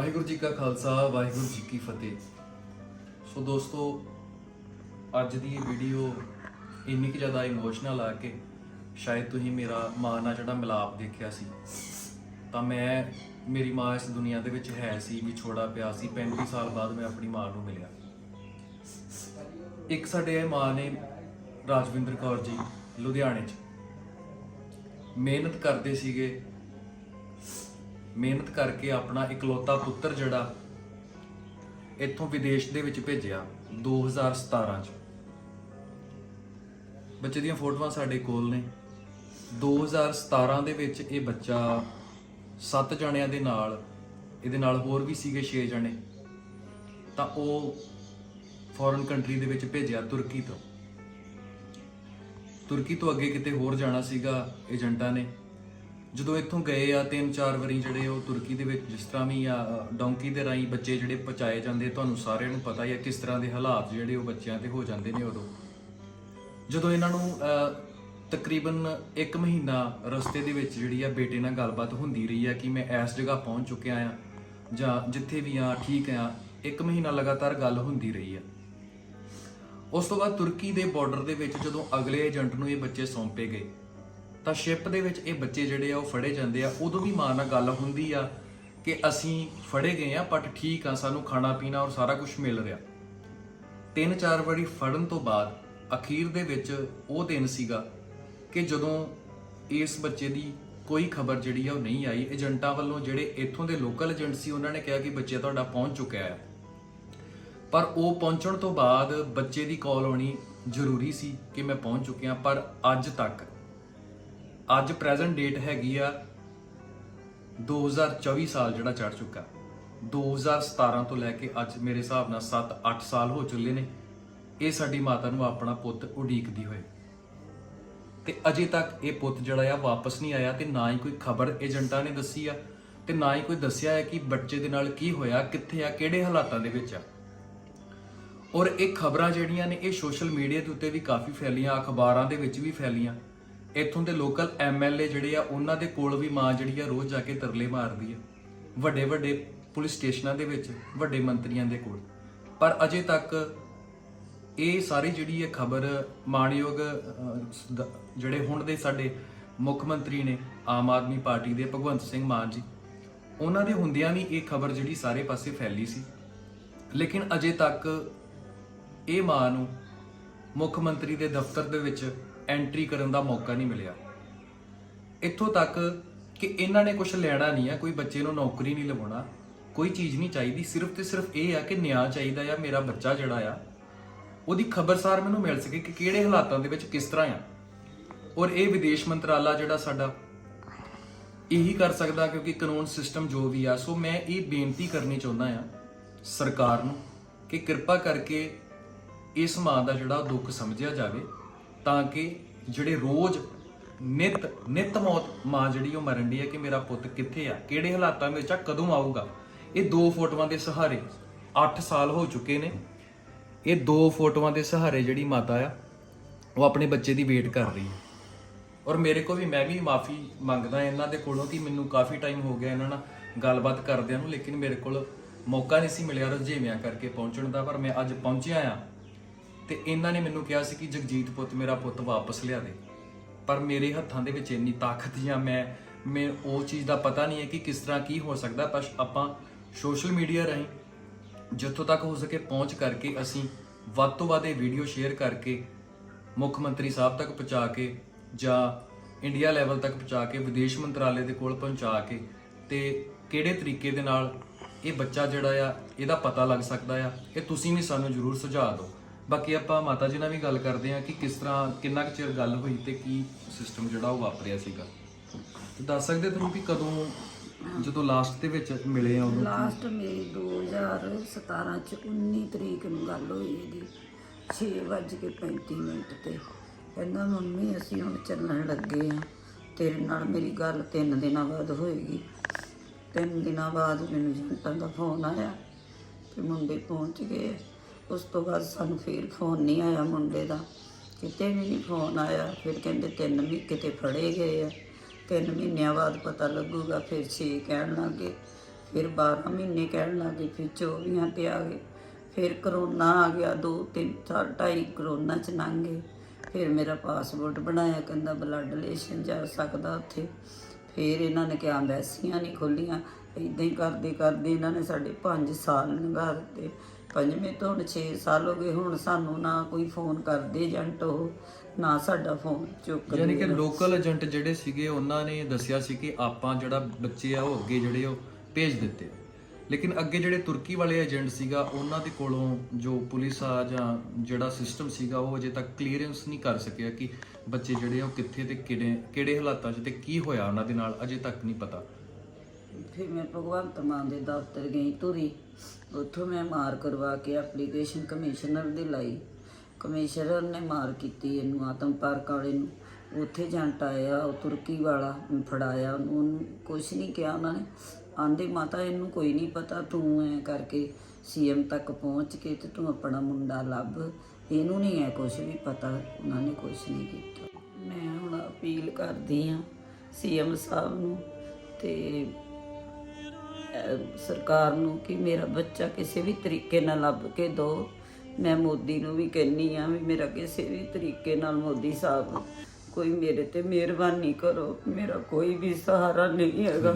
ਵਾਹਿਗੁਰੂ ਜੀ ਕਾ ਖਾਲਸਾ, ਵਾਹਿਗੁਰੂ ਜੀ ਕੀ ਫਤਿਹ। ਸੋ ਦੋਸਤੋ, ਅੱਜ ਦੀ ਇਹ ਵੀਡੀਓ ਇੰਨੀ ਕਿ ਜ਼ਿਆਦਾ ਇਮੋਸ਼ਨਲ ਆ ਕਿ ਸ਼ਾਇਦ ਤੁਸੀਂ ਮੇਰਾ ਮਾਂ ਨਾਲ ਜਿਹੜਾ ਮਿਲਾਪ ਦੇਖਿਆ ਸੀ। ਤਾਂ ਮੈਂ, ਮੇਰੀ ਮਾਂ ਇਸ ਦੁਨੀਆ ਦੇ ਵਿੱਚ ਹੈ ਸੀ, ਵਿਛੋੜਾ ਪਿਆ ਸੀ 35 ਸਾਲ ਬਾਅਦ ਮੈਂ ਆਪਣੀ ਮਾਂ ਨੂੰ ਮਿਲਿਆ। ਇੱਕ ਸਾਡੇ ਇਹ ਮਾਂ ਨੇ, ਰਾਜਵਿੰਦਰ ਕੌਰ ਜੀ, ਲੁਧਿਆਣੇ 'ਚ। ਮਿਹਨਤ ਕਰਦੇ ਸੀਗੇ। ਮਿਹਨਤ ਕਰਕੇ ਆਪਣਾ ਇਕਲੌਤਾ ਪੁੱਤਰ ਜਿਹੜਾ ਇੱਥੋਂ ਵਿਦੇਸ਼ ਦੇ ਵਿੱਚ ਭੇਜਿਆ 2017 ਚ। ਬੱਚੇ ਦੀਆਂ ਫੋਟੋਆਂ ਸਾਡੇ ਕੋਲ ਨੇ। 2017 ਦੇ ਵਿੱਚ ਇਹ ਬੱਚਾ ਸੱਤ ਜਣਿਆਂ ਦੇ ਨਾਲ, ਇਹਦੇ ਨਾਲ ਹੋਰ ਵੀ ਸੀਗੇ 6 ਜਣੇ। ਤਾਂ ਉਹ ਫੋਰਨ ਕੰਟਰੀ ਦੇ ਵਿੱਚ ਭੇਜਿਆ ਤੁਰਕੀ ਤੋਂ। ਤੁਰਕੀ ਤੋਂ ਅੱਗੇ ਕਿਤੇ ਹੋਰ ਜਾਣਾ ਸੀਗਾ, ਏਜੰਟਾਂ ਨੇ। ਜਦੋਂ ਇੱਥੋਂ ਗਏ ਆ, ਤਿੰਨ ਚਾਰ ਵਾਰੀ ਜਿਹੜੇ ਉਹ ਤੁਰਕੀ ਦੇ ਵਿੱਚ, ਜਿਸ ਤਰ੍ਹਾਂ ਵੀ ਆ ਡੌਂਕੀ ਦੇ ਰਾਹੀਂ ਬੱਚੇ ਜਿਹੜੇ ਪਹੁੰਚਾਏ ਜਾਂਦੇ, ਤੁਹਾਨੂੰ ਸਾਰਿਆਂ ਨੂੰ ਪਤਾ ਹੀ ਆ ਕਿਸ ਤਰ੍ਹਾਂ ਦੇ ਹਾਲਾਤ ਜਿਹੜੇ ਉਹ ਬੱਚਿਆਂ ਤੇ ਹੋ ਜਾਂਦੇ ਨੇ ਉਦੋਂ। ਜਦੋਂ ਇਹਨਾਂ ਨੂੰ ਤਕਰੀਬਨ 1 ਮਹੀਨਾ ਰਸਤੇ ਦੇ ਵਿੱਚ ਜਿਹੜੀ ਆ ਬੇਟੇ ਨਾਲ ਗੱਲਬਾਤ ਹੁੰਦੀ ਰਹੀ ਆ ਕਿ ਮੈਂ ਇਸ ਜਗ੍ਹਾ ਪਹੁੰਚ ਚੁੱਕਿਆ ਆ, ਜਾਂ ਜਿੱਥੇ ਵੀ ਆ, ਠੀਕ ਆ 1 ਮਹੀਨਾ ਲਗਾਤਾਰ ਗੱਲ ਹੁੰਦੀ ਰਹੀ ਆ। ਉਸ ਤੋਂ ਬਾਅਦ ਤੁਰਕੀ ਦੇ ਬਾਰਡਰ ਦੇ ਵਿੱਚ ਜਦੋਂ ਅਗਲੇ ਏਜੰਟ ਨੂੰ ਇਹ ਬੱਚੇ ਸੌਂਪੇ ਗਏ ਤਾਂ ਸ਼ਿਪ ਦੇ ਵਿੱਚ ਇਹ ਬੱਚੇ ਜਿਹੜੇ ਆ ਉਹ ਫੜੇ ਜਾਂਦੇ ਆ। ਉਦੋਂ ਵੀ ਮਾਂ ਨਾਲ ਗੱਲ ਹੁੰਦੀ ਆ ਕਿ ਅਸੀਂ ਫੜੇ ਗਏ ਆ ਬਟ ਠੀਕ ਆ, ਸਾਨੂੰ ਖਾਣਾ, ਪੀਣਾ ਔਰ ਸਾਰਾ ਕੁਝ ਮਿਲ ਰਿਹਾ। ਤਿੰਨ ਚਾਰ ਵਾਰੀ ਫੜਨ ਤੋਂ ਬਾਅਦ ਅਖੀਰ ਦੇ ਵਿੱਚ ਉਹ ਦਿਨ ਸੀਗਾ ਕਿ ਜਦੋਂ ਇਸ ਬੱਚੇ ਦੀ ਕੋਈ ਖਬਰ ਜਿਹੜੀ ਆ ਉਹ ਨਹੀਂ ਆਈ। ਏਜੰਟਾਂ ਵੱਲੋਂ ਜਿਹੜੇ ਇੱਥੋਂ ਦੇ ਲੋਕਲ ਏਜੰਟ ਸੀ, ਉਹਨਾਂ ਨੇ ਕਿਹਾ ਕਿ ਬੱਚੇ ਤੁਹਾਡਾ ਪਹੁੰਚ ਚੁੱਕਿਆ ਹੈ ਪਰ ਉਹ ਪਹੁੰਚਣ ਤੋਂ ਬਾਅਦ ਬੱਚੇ ਦੀ ਕਾਲ ਆਉਣੀ ਜ਼ਰੂਰੀ ਸੀ ਕਿ ਮੈਂ ਪਹੁੰਚ ਚੁੱਕਿਆ, ਪਰ ਅੱਜ ਤੱਕ ਅੱਜ ਪ੍ਰੈਜ਼ੈਂਟ ਡੇਟ ਹੈਗੀ ਆ 2024 ਸਾਲ ਜਿਹੜਾ ਚੜ ਚੁੱਕਾ। 2017 ਤੋਂ ਲੈ ਕੇ ਅੱਜ ਮੇਰੇ ਹਿਸਾਬ ਨਾਲ 7-8 ਸਾਲ ਹੋ ਚੁੱਲੇ ਨੇ। ਇਹ ਸਾਡੀ ਮਾਤਾ ਨੂੰ ਆਪਣਾ ਪੁੱਤ ਉਡੀਕਦੀ ਹੋਏ। ਤੇ ਅਜੇ ਤੱਕ ਇਹ ਪੁੱਤ ਜਿਹੜਾ ਆ ਵਾਪਸ ਨਹੀਂ ਆਇਆ ਤੇ ਨਾ ਹੀ ਕੋਈ ਖਬਰ ਏਜੰਟਾਂ ਨੇ ਦੱਸੀ ਆ ਤੇ ਨਾ ਹੀ ਕੋਈ ਦੱਸਿਆ ਹੈ ਕਿ ਬੱਚੇ ਦੇ ਨਾਲ ਕੀ ਹੋਇਆ, ਕਿੱਥੇ ਆ, ਕਿਹੜੇ ਹਾਲਾਤਾਂ ਦੇ ਵਿੱਚ ਆ। ਔਰ ਇਹ ਖਬਰਾਂ ਜਿਹੜੀਆਂ ਨੇ ਇਹ ਸੋਸ਼ਲ ਮੀਡੀਆ ਦੇ ਉੱਤੇ ਵੀ ਕਾਫੀ ਫੈਲੀਆਂ, ਅਖਬਾਰਾਂ ਦੇ ਵਿੱਚ ਵੀ ਫੈਲੀਆਂ। ਇੱਥੋਂ ਦੇ ਲੋਕਲ ਐਮਐਲਏ ਜਿਹੜੇ ਆ, ਉਹਨਾਂ ਦੇ ਕੋਲ ਵੀ ਮਾਂ ਜਿਹੜੀ ਆ, ਰੋਜ਼ ਜਾ ਕੇ ਤਰਲੇ ਮਾਰਦੀ ਆ। ਵੱਡੇ ਵੱਡੇ ਪੁਲਿਸ ਸਟੇਸ਼ਨਾਂ ਦੇ ਵਿੱਚ, ਵੱਡੇ ਮੰਤਰੀਆਂ ਦੇ ਕੋਲ। ਪਰ ਅਜੇ ਤੱਕ ਇਹ ਸਾਰੀ ਜਿਹੜੀ ਇਹ ਖਬਰ ਮਾਣਯੋਗ ਜਿਹੜੇ ਹੁਣ ਦੇ ਸਾਡੇ ਮੁੱਖ ਮੰਤਰੀ ਨੇ, ਆਮ ਆਦਮੀ ਪਾਰਟੀ ਦੇ ਭਗਵੰਤ ਸਿੰਘ ਮਾਨ ਜੀ, ਉਹਨਾਂ ਦੇ ਹੁੰਦਿਆਂ ਵੀ ਇਹ ਖਬਰ ਜਿਹੜੀ ਸਾਰੇ ਪਾਸੇ ਫੈਲੀ ਸੀ। ਲੇਕਿਨ ਅਜੇ ਤੱਕ ਇਹ ਮਾਂ ਨੂੰ ਮੁੱਖ ਮੰਤਰੀ ਦੇ ਦਫ਼ਤਰ ਦੇ ਵਿੱਚ ਐਂਟਰੀ ਕਰਨ ਦਾ ਮੌਕਾ ਨਹੀਂ ਮਿਲਿਆ। ਇੱਥੋਂ ਤੱਕ ਕਿ ਇਹਨਾਂ ਨੇ ਕੁਝ ਲੈਣਾ ਨਹੀਂ ਆ, ਕੋਈ ਬੱਚੇ ਨੂੰ ਨੌਕਰੀ ਨਹੀਂ ਲਵਾਉਣਾ, ਕੋਈ ਚੀਜ਼ ਨਹੀਂ ਚਾਹੀਦੀ। ਸਿਰਫ ਤੇ ਸਿਰਫ ਇਹ ਆ ਕਿ ਨਿਆਂ ਚਾਹੀਦਾ ਆ, ਮੇਰਾ ਬੱਚਾ ਜਿਹੜਾ ਆ, ਉਹਦੀ ਖਬਰਸਾਰ ਮੈਨੂੰ ਮਿਲ ਸਕੇ ਕਿ ਕਿਹੜੇ ਹਾਲਾਤਾਂ ਦੇ ਵਿੱਚ ਕਿਸ ਤਰ੍ਹਾਂ ਆ। ਔਰ ਇਹ ਵਿਦੇਸ਼ ਮੰਤਰਾਲਾ ਜਿਹੜਾ ਸਾਡਾ, ਇਹੀ ਕਰ ਸਕਦਾ ਕਿਉਂਕਿ ਕਾਨੂੰਨ ਸਿਸਟਮ ਜੋ ਵੀ ਆ, ਸੋ ਮੈਂ ਇਹ ਬੇਨਤੀ ਕਰਨੀ ਚਾਹੁੰਦਾ ਆ ਸਰਕਾਰ ਨੂੰ ਕਿ ਕਿਰਪਾ ਕਰਕੇ ਇਸ ਮਾਂ ਦਾ ਜਿਹੜਾ ਦੁੱਖ ਸਮਝਿਆ ਜਾਵੇ। ਤਾਂ ਕਿ ਜਿਹੜੇ ਰੋਜ਼ ਨਿਤ ਨਿਤ ਮੌਤ ਮਾਂ ਜਿਹੜੀ ਉਹ ਮਰਨ ਦੀ ਹੈ ਕਿ ਮੇਰਾ ਪੁੱਤ ਕਿੱਥੇ ਆ, ਕਿਹੜੇ ਹਾਲਾਤਾਂ ਵਿੱਚ ਆ, ਕਦੋਂ ਆਊਗਾ? ਇਹ ਦੋ ਫੋਟੋਆਂ ਦੇ ਸਹਾਰੇ 8 ਸਾਲ ਹੋ ਚੁੱਕੇ ਨੇ। ਇਹ ਦੋ ਫੋਟੋਆਂ ਦੇ ਸਹਾਰੇ ਜਿਹੜੀ ਮਾਤਾ ਆ, ਉਹ ਆਪਣੇ ਬੱਚੇ ਦੀ ਵੇਟ ਕਰ ਰਹੀ ਹੈ ਔਰ ਮੇਰੇ ਕੋਲ ਵੀ ਮੈਂ ਵੀ ਮਾਫੀ ਮੰਗਦਾ ਇਹਨਾਂ ਦੇ ਕੋਲੋਂ ਕਿ ਮੈਨੂੰ ਕਾਫੀ ਟਾਈਮ ਹੋ ਗਿਆ ਇਹਨਾਂ ਨਾਲ ਗੱਲਬਾਤ ਕਰਦਿਆਂ ਨੂੰ, ਲੇਕਿਨ ਮੇਰੇ ਕੋਲ ਮੌਕਾ ਨਹੀਂ ਸੀ ਮਿਲਿਆ ਰੁਝੇਵਿਆਂ ਕਰਕੇ ਪਹੁੰਚਣ ਦਾ, ਪਰ ਮੈਂ ਅੱਜ ਪਹੁੰਚਿਆ ਆ। ਤੇ ਇਹਨਾਂ ਨੇ ਮੈਨੂੰ ਕਿਹਾ ਸੀ ਕਿ ਜਗਜੀਤ ਪੁੱਤ ਮੇਰਾ ਪੁੱਤ ਵਾਪਸ ਲਿਆ ਦੇ। ਪਰ ਮੇਰੇ ਹੱਥਾਂ ਦੇ ਵਿੱਚ ਇੰਨੀ ਤਾਕਤ ਜਾਂ ਮੈਂ ਮੈਂ ਉਹ ਚੀਜ਼ ਦਾ ਪਤਾ ਨਹੀਂ ਹੈ ਕਿ ਕਿਸ ਤਰ੍ਹਾਂ ਕੀ ਹੋ ਸਕਦਾ, ਪਰ ਆਪਾਂ ਸੋਸ਼ਲ ਮੀਡੀਆ ਰਾਹੀਂ ਜਿੱਥੋਂ ਤੱਕ ਹੋ ਸਕੇ ਪਹੁੰਚ ਕਰਕੇ ਅਸੀਂ ਵੱਧ ਤੋਂ ਵੱਧ ਇਹ ਵੀਡੀਓ ਸ਼ੇਅਰ ਕਰਕੇ ਮੁੱਖ ਮੰਤਰੀ ਸਾਹਿਬ ਤੱਕ ਪਹੁੰਚਾ ਕੇ ਜਾਂ ਇੰਡੀਆ ਲੈਵਲ ਤੱਕ ਪਹੁੰਚਾ ਕੇ, ਵਿਦੇਸ਼ ਮੰਤਰਾਲੇ ਦੇ ਕੋਲ ਪਹੁੰਚਾ ਕੇ ਤੇ ਕਿਹੜੇ ਤਰੀਕੇ ਦੇ ਨਾਲ ਇਹ ਬੱਚਾ ਜਿਹੜਾ ਆ, ਇਹਦਾ ਪਤਾ ਲੱਗ ਸਕਦਾ ਆ, ਇਹ ਤੁਸੀਂ ਵੀ ਸਾਨੂੰ ਜਰੂਰ ਸੁਝਾਅ ਦਿਓ। ਬਾਕੀ ਆਪਾਂ ਮਾਤਾ ਜੀ ਨਾਲ ਵੀ ਗੱਲ ਕਰਦੇ ਹਾਂ ਕਿ ਕਿਸ ਤਰ੍ਹਾਂ ਕਿੰਨਾ ਕੁ ਚਿਰ ਗੱਲ ਹੋਈ ਤੇ ਕੀ ਸਿਸਟਮ ਜਿਹੜਾ ਉਹ ਵਾਪਰਿਆ ਸੀਗਾ। ਤੇ ਦੱਸ ਸਕਦੇ ਤੁਸੀਂ ਵੀ ਕਦੋਂ, ਜਦੋਂ ਲਾਸਟ ਦੇ ਵਿੱਚ ਮਿਲੇ ਆ ਉਦੋਂ ਲਾਸਟ ਮੇਰੀ 2017 ਚ 19 ਤਰੀਕ ਨੂੰ ਗੱਲ ਹੋਈ ਇਹਦੀ 6:35 ਮਿੰਟ ਤੇ। ਕਹਿੰਦਾ, ਮੰਮੀ, ਅਸੀਂ ਹੁਣ ਚੱਲਣ ਲੱਗੇ ਆ। ਤੇਰੇ ਨਾਲ ਮੇਰੀ ਗੱਲ ਤਿੰਨ ਦਿਨਾਂ ਬਾਅਦ ਹੋਏਗੀ। ਤਿੰਨ ਦਿਨਾਂ ਬਾਅਦ ਮੈਨੂੰ ਜੰਟਾਂ ਦਾ ਫੋਨ ਆਇਆ ਕਿ ਮੁੰਡੇ ਪਹੁੰਚ ਗਏ। ਉਸ ਤੋਂ ਬਾਅਦ ਸਾਨੂੰ ਫਿਰ ਫੋਨ ਨਹੀਂ ਆਇਆ ਮੁੰਡੇ ਦਾ। ਕਿਤੇ ਵੀ ਨਹੀਂ ਫੋਨ ਆਇਆ। ਫਿਰ ਕਹਿੰਦੇ ਤਿੰਨ ਮਹੀਨੇ ਕਿਤੇ ਫੜੇ ਗਏ ਆ। ਤਿੰਨ ਮਹੀਨਿਆਂ ਬਾਅਦ ਪਤਾ ਲੱਗੂਗਾ, ਫਿਰ ਛੇ ਕਹਿਣ ਲੱਗੇ ਫਿਰ 12 ਮਹੀਨੇ ਕਹਿਣ ਲੱਗੇ ਫਿਰ 24 ਤੇ ਆ ਗਏ। ਫਿਰ ਕਰੋਨਾ ਆ ਗਿਆ, ਦੋ, ਤਿੰਨ, ਚਾਰ, ਢਾਈ ਕਰੋਨਾ ਚ ਲੰਘ ਗਏ। ਫਿਰ ਮੇਰਾ ਪਾਸਪੋਰਟ ਬਣਾਇਆ, ਕਹਿੰਦਾ ਬਲੱਡ ਰਿਲੇਸ਼ਨ ਜਾ ਸਕਦਾ ਉੱਥੇ। ਫਿਰ ਇਹਨਾਂ ਨੇ ਕਿਹਾ ਐਮਬੈਸੀਆਂ ਨਹੀਂ ਖੋਲੀਆਂ। ਇਦਾਂ ਹੀ ਕਰਦੇ ਕਰਦੇ ਇਹਨਾਂ ਨੇ ਸਾਡੇ 5 ਸਾਲ ਲੰਘਾ ਦਿੱਤੇ। ਪੰਜਵੇਂ ਤੋਂ ਹੁਣ 6 ਸਾਲ ਹੋ ਗਏ, ਹੁਣ ਸਾਨੂੰ ਨਾ ਕੋਈ ਫੋਨ ਕਰਦੇ ਏਜੰਟ ਉਹ, ਨਾ ਸਾਡਾ ਫੋਨ ਚੁੱਕਦੇ ਯਾਨੀ ਕਿ ਲੋਕਲ ਏਜੰਟ ਜਿਹੜੇ ਸੀਗੇ, ਉਹਨਾਂ ਨੇ ਦੱਸਿਆ ਸੀ ਕਿ ਆਪਾਂ ਜਿਹੜਾ ਬੱਚੇ ਆ, ਉਹ ਅੱਗੇ ਜਿਹੜੇ ਉਹ ਭੇਜ ਦਿੱਤੇ ਆ। ਲੇਕਿਨ ਅੱਗੇ ਜਿਹੜੇ ਤੁਰਕੀ ਵਾਲੇ ਏਜੰਟ ਸੀਗਾ, ਉਹਨਾਂ ਦੇ ਕੋਲੋਂ ਜੋ ਪੁਲਿਸ ਆ ਜਾਂ ਜਿਹੜਾ ਸਿਸਟਮ ਸੀਗਾ, ਉਹ ਅਜੇ ਤੱਕ ਕਲੀਅਰੈਂਸ ਨਹੀਂ ਕਰ ਸਕਿਆ ਕਿ ਬੱਚੇ ਜਿਹੜੇ ਆ, ਉਹ ਕਿੱਥੇ ਤੇ ਕਿਹੜੇ ਕਿਹੜੇ ਹਾਲਾਤਾਂ 'ਚ ਤੇ ਕੀ ਹੋਇਆ ਉਹਨਾਂ ਦੇ ਨਾਲ, ਅਜੇ ਤੱਕ ਨਹੀਂ ਪਤਾ ਫਿਰ ਮੈਂ ਭਗਵੰਤ ਮਾਨ ਦੇ ਦਫ਼ਤਰ ਗਈ ਤੁਰੀ। ਉੱਥੋਂ ਮੈਂ ਮਾਰ ਕਰਵਾ ਕੇ ਐਪਲੀਕੇਸ਼ਨ ਕਮਿਸ਼ਨਰ ਦੀ ਲਾਈ। ਕਮਿਸ਼ਨਰ ਨੇ ਮਾਰ ਕੀਤੀ ਇਹਨੂੰ ਆਤਮ ਪਾਰਕ ਵਾਲੇ ਨੂੰ। ਉੱਥੇ ਜੰਟ ਆਇਆ, ਉਹ ਤੁਰਕੀ ਵਾਲਾ ਫੜਾਇਆ ਉਹਨੂੰ। ਉਹਨੂੰ ਕੁਛ ਨਹੀਂ ਕਿਹਾ ਉਹਨਾਂ ਨੇ। ਆਂਦੇ, ਮਾਤਾ, ਇਹਨੂੰ ਕੋਈ ਨਹੀਂ ਪਤਾ, ਤੂੰ ਐ ਕਰਕੇ ਸੀਐਮ ਤੱਕ ਪਹੁੰਚ ਕੇ ਤੇ ਤੂੰ ਆਪਣਾ ਮੁੰਡਾ ਲੱਭ। ਇਹਨੂੰ ਨਹੀਂ ਐ ਕੁਛ ਵੀ ਪਤਾ, ਉਹਨਾਂ ਨੇ ਕੁਛ ਨਹੀਂ ਕੀਤਾ। ਮੈਂ ਹੁਣ ਅਪੀਲ ਕਰਦੀ ਆ ਸੀਐਮ ਸਾਹਿਬ ਨੂੰ ਤੇ ਸਰਕਾਰ ਨੂੰ ਕਿ ਮੇਰਾ ਬੱਚਾ ਕਿਸੇ ਵੀ ਤਰੀਕੇ ਨਾਲ ਲੱਭ ਕੇ ਦਿਓ ਮੈਂ ਮੋਦੀ ਨੂੰ ਵੀ ਕਹਿੰਨੀ ਆ ਵੀ ਮੇਰਾ ਕਿਸੇ ਵੀ ਤਰੀਕੇ ਨਾਲ ਮੋਦੀ ਸਾਹਿਬ, ਕੋਈ ਮੇਰੇ ਤੇ ਮਿਹਰਬਾਨੀ ਕਰੋ। ਮੇਰਾ ਕੋਈ ਵੀ ਸਹਾਰਾ ਨਹੀਂ ਹੈਗਾ।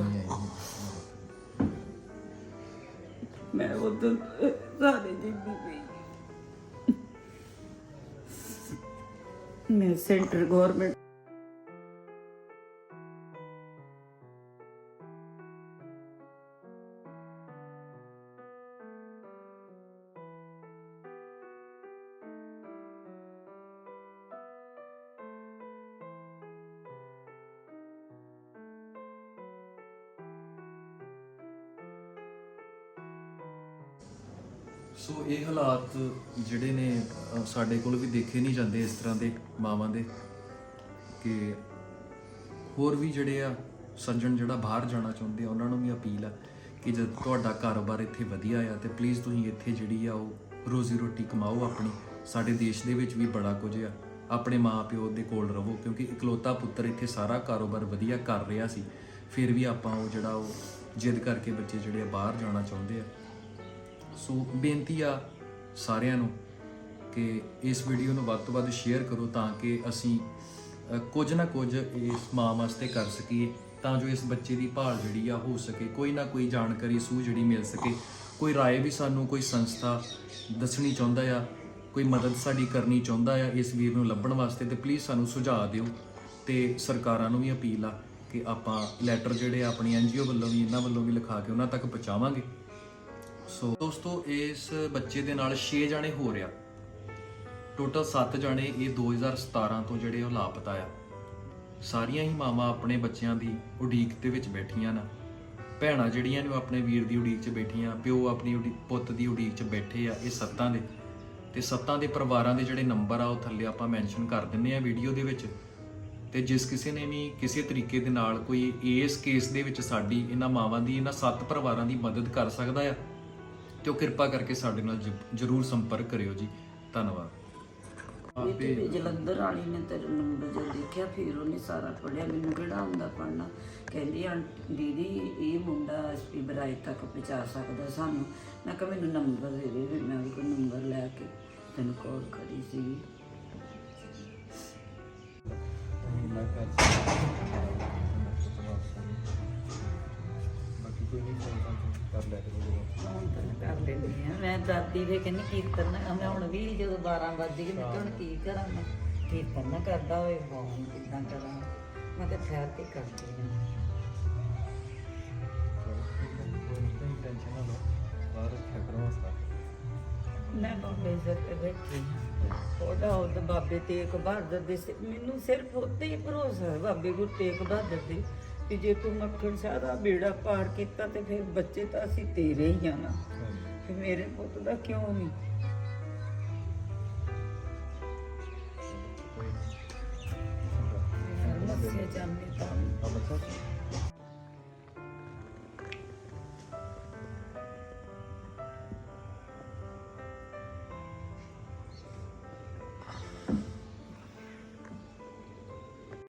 ਮੈਂ ਉਦੋਂ ਸਾਰੇ ਜਿੰਦੀ ਪਈ ਮੈਂ ਸੈਂਟਰ ਗਵਰਨਮੈਂਟ ਸੋ ਇਹ ਹਾਲਾਤ ਜਿਹੜੇ ਨੇ ਅ, ਸਾਡੇ ਕੋਲ ਵੀ ਦੇਖੇ ਨਹੀਂ ਜਾਂਦੇ ਇਸ ਤਰ੍ਹਾਂ ਦੇ ਮਾਵਾਂ ਦੇ ਕਿ ਹੋਰ ਵੀ ਜਿਹੜੇ ਆ ਸੱਜਣ ਜਿਹੜਾ ਬਾਹਰ ਜਾਣਾ ਚਾਹੁੰਦੇ ਆ ਉਹਨਾਂ ਨੂੰ ਵੀ ਅਪੀਲ ਆ ਕਿ ਜਦ ਤੁਹਾਡਾ ਕਾਰੋਬਾਰ ਇੱਥੇ ਵਧੀਆ ਆ ਤੇ ਪਲੀਜ਼ ਤੁਸੀਂ ਇੱਥੇ ਜਿਹੜੀ ਆ ਉਹ ਰੋਜ਼ੀ ਰੋਟੀ ਕਮਾਓ ਆਪਣੀ। ਸਾਡੇ ਦੇਸ਼ ਦੇ ਵਿੱਚ ਵੀ ਬੜਾ ਕੁਝ ਆ। ਆਪਣੇ ਮਾਪਿਓ ਦੇ ਕੋਲ ਰਹੋ ਕਿਉਂਕਿ ਇਕਲੌਤਾ ਪੁੱਤਰ ਇੱਥੇ ਸਾਰਾ ਕਾਰੋਬਾਰ ਵਧੀਆ ਕਰ ਰਿਹਾ ਸੀ। ਫਿਰ ਵੀ ਆਪਾਂ ਉਹ ਜਿਹੜਾ ਉਹ ਜਿੱਦ ਕਰਕੇ ਬੱਚੇ ਜਿਹੜੇ ਆ ਬਾਹਰ ਜਾਣਾ ਚਾਹੁੰਦੇ ਆ। ਸੋ ਬੇਨਤੀ ਆ ਸਾਰਿਆਂ ਨੂੰ ਕਿ ਇਸ ਵੀਡੀਓ ਨੂੰ ਵੱਧ ਤੋਂ ਵੱਧ ਸ਼ੇਅਰ ਕਰੋ ਤਾਂ ਕਿ ਅਸੀਂ ਅ, ਕੁਝ ਨਾ ਕੁਝ ਇਸ ਮਾਂ ਵਾਸਤੇ ਕਰ ਸਕੀਏ ਤਾਂ ਜੋ ਇਸ ਬੱਚੇ ਦੀ ਭਾਲ ਜਿਹੜੀ ਆ ਹੋ ਸਕੇ ਕੋਈ ਨਾ ਕੋਈ ਜਾਣਕਾਰੀ ਸੂ ਜਿਹੜੀ ਮਿਲ ਸਕੇ ਕੋਈ رائے ਵੀ ਸਾਨੂੰ ਕੋਈ ਸੰਸਥਾ ਦੱਸਣੀ ਚਾਹੁੰਦਾ ਆ ਕੋਈ ਮਦਦ ਸਾਡੀ ਕਰਨੀ ਚਾਹੁੰਦਾ ਆ ਇਸ ਵੀਰ ਨੂੰ ਲੱਭਣ ਵਾਸਤੇ ਤੇ ਪਲੀਜ਼ ਸਾਨੂੰ ਸੁਝਾਅ ਦਿਓ ਤੇ ਸਰਕਾਰਾਂ ਨੂੰ ਵੀ ਅਪੀਲ ਆ ਕਿ ਆਪਾਂ ਲੈਟਰ ਜਿਹੜੇ ਆ ਆਪਣੀ ਐਨਜੀਓ ਵੱਲੋਂ ਵੀ ਇਹਨਾਂ ਵੱਲੋਂ ਵੀ ਲਿਖਾ ਕੇ ਉਹਨਾਂ ਤੱਕ ਪਹੁੰਚਾਵਾਂਗੇ ਸੋ ਦੋਸਤੋ, ਇਸ ਬੱਚੇ ਦੇ ਨਾਲ 6 ਜਾਣੇ ਹੋ ਰਿਆ ਟੋਟਲ 7 ਜਾਣੇ ਇਹ 2017 ਤੋਂ ਜਿਹੜੇ ਉਹ ਲਾਪਤਾ ਆ। ਸਾਰੀਆਂ ਹੀ ਮਾਵਾਂ ਆਪਣੇ ਬੱਚਿਆਂ ਦੀ ਉਡੀਕ ਦੇ ਵਿੱਚ ਬੈਠੀਆਂ ਨਾ। ਭੈਣਾਂ ਜਿਹੜੀਆਂ ਨੇ ਉਹ ਆਪਣੇ ਵੀਰ ਦੀ ਉਡੀਕ 'ਚ ਬੈਠੀਆਂ, ਪਿਓ ਆਪਣੀ ਉਡੀ- ਪੁੱਤ ਦੀ ਉਡੀਕ 'ਚ ਬੈਠੇ ਆ ਇਹ ਸੱਤਾਂ ਦੇ। ਤੇ ਸੱਤਾਂ ਦੇ ਪਰਿਵਾਰਾਂ ਦੇ ਜਿਹੜੇ ਨੰਬਰ ਆ ਉਹ ਥੱਲੇ ਆਪਾਂ ਮੈਂਸ਼ਨ ਕਰ ਦਿੰਨੇ ਆ ਵੀਡੀਓ ਦੇ ਵਿੱਚ। ਤੇ ਜਿਸ ਕਿਸੇ ਨੇ ਵੀ ਕਿਸੇ ਤਰੀਕੇ ਦੇ ਨਾਲ ਕੋਈ ਇਸ ਕੇਸ ਦੇ ਵਿੱਚ ਸਾਡੀ ਇਹਨਾਂ ਮਾਵਾਂ ਦੀ, ਇਹਨਾਂ ਸੱਤ ਪਰਿਵਾਰਾਂ ਦੀ ਮਦਦ ਕਰ ਸਕਦਾ ਆ। ਤੇ ਉਹ ਕਿਰਪਾ ਕਰਕੇ ਸਾਡੇ ਨਾਲ ਜ- ਜਰੂਰ ਸੰਪਰਕ ਕਰਿਓ ਜੀ। ਧੰਨਵਾਦ। ਤੇ ਜਲੰਧਰ ਵਾਲੀ ਨੇ ਤੇਰਾ ਨੰਬਰ ਜੋ ਦੇਖਿਆ ਫਿਰ ਉਹਨੇ ਸਾਰਾ ਪੜਿਆ ਮੈਨੂੰ ਕਿਹੜਾ ਹੁੰਦਾ ਪੜਨਾ ਕਹਿੰਦੀ ਆਂਟੀ ਦੀਦੀ ਇਹ ਮੁੰਡਾ ਐਸਪੀ ਬਰਾਏ ਤੱਕ ਪਹੁੰਚਾ ਸਕਦਾ ਸਾਨੂੰ। ਮੈਂ ਕਿਹਾ ਮੈਨੂੰ ਨੰਬਰ ਦੇ ਦੇ ਫਿਰ ਮੈਂ ਉਹਦੇ ਕੋਲ ਨੰਬਰ ਲੈ ਕੇ ਤੈਨੂੰ ਕਾਲ ਕਰੀ ਸੀ ਕਰ ਲਿਆ ਕਰੋ ਹੁਣ ਤਾਂ ਮੈਂ ਕਰ ਲੈਂਦੀ ਆ। ਮੈਂ ਦਾਦੀ ਦੇ ਕਹਿੰਦੀ ਕੀਰਤਨ ਨਾ ਮੈਂ ਹੁਣ ਵੀ ਜਦੋਂ 12 ਵੱਜ ਗਏ ਮੈਂ ਕਿਹਾ ਹੁਣ ਕੀ ਕਰਾਂ ਮੈਂ? ਕੀਰਤਨ ਨਾ ਕਰਦਾ ਹੋਏ ਫੋਨ ਕਿੱਦਾਂ ਕਰਾਂ? ਮੈਂ ਕਿਹਾ ਠਹਿਰ ਕੇ ਕਰਦੀ ਹਾਂ ਕੋਈ ਨਹੀਂ ਟੈਨਸ਼ਨ ਨਾ ਲਓ। ਬਾਹਰ ਰੱਖਿਆ ਕਰੋ ਹੌਸਲਾ ਮੈਂ ਬਾਬੇ ਸਿਰ ਤੇ ਬੈਠੀ ਹਾਂ ਥੋੜਾ ਉਹ ਬਾਬੇ ਤੇਗ ਬਹਾਦਰ ਦੇ ਮੈਨੂੰ ਸਿਰਫ ਉੱਤੇ ਹੀ ਭਰੋਸਾ ਹੈ ਬਾਬੇ ਗੁਰੂ ਤੇਗ ਬਹਾਦਰ ਦੇ। ਕਿ ਜੇ ਤੂੰ ਮੱਖਣ ਸ਼ਾਹ ਦਾ ਬੇੜਾ ਪਾਰ ਕੀਤਾ ਤੇ ਫਿਰ ਬੱਚੇ ਤਾਂ ਅਸੀਂ ਤੇਰੇ ਹੀ ਆ ਨਾ। ਫਿਰ ਮੇਰੇ ਪੁੱਤ ਦਾ ਕਿਉਂ ਨਹੀਂ? ਮੱਸੇ ਜਾਂਦੇ ਤਾਂ।